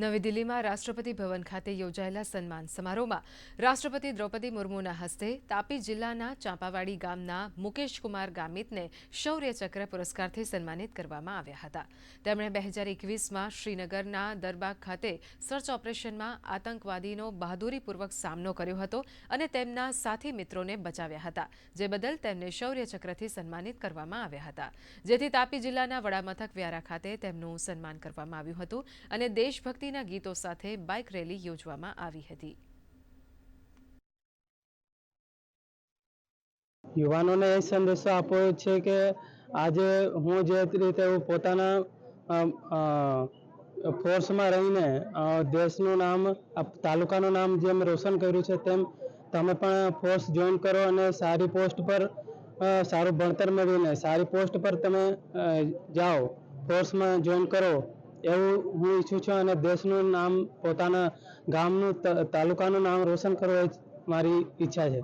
નવી દિલ્હીમાં રાષ્ટ્રપતિ ભવન ખાતે યોજાયેલા સન્માન સમારોહમાં રાષ્ટ્રપતિ દ્રૌપદી મુર્મુના હસ્તે તાપી જિલ્લાના ચાંપાવાડી ગામના મુકેશકુમાર ગામિતને શૌર્ય ચક્ર પુરસ્કારથી સન્માનિત કરવામાં આવ્યા હતા. તેમણે બે હજાર એકવીસમાં શ્રીનગરના દરબાગ ખાતે સર્ચ ઓપરેશનમાં આતંકવાદીનો બહાદુરીપૂર્વક સામનો કર્યો હતો અને તેમના સાથી મિત્રોને બચાવ્યા હતા, જે બદલ તેમને શૌર્ય ચક્રથી સન્માનિત કરવામાં આવ્યા હતા. જેથી તાપી જિલ્લાના વડામથક વ્યારા ખાતે તેમનું સન્માન કરવામાં આવ્યું હતું અને દેશભક્તિના ગીતો સાથે બાઇક રેલી યોજવામાં આવી હતી. યુવાનોને એ સંદેશો આપ્યો છે કે આજે હું જે રીતે પોતાના ફોર્સમાં રહીને દેશનું નામ તાલુકાનું નામ જેમ રોશન કર્યું છે તેમ તમે પણ ફોર્સ જોઈન કરો અને સારી પોસ્ટ પર સારું ભણતર મેળવીને સારી પોસ્ટ પર તમે જાઓ, ફોર્સમાં જોઈન કરો. એવું હું ઈચ્છું છું અને દેશનું નામ પોતાના ગામનું તાલુકાનું નામ રોશન કરવા મારી ઈચ્છા છે.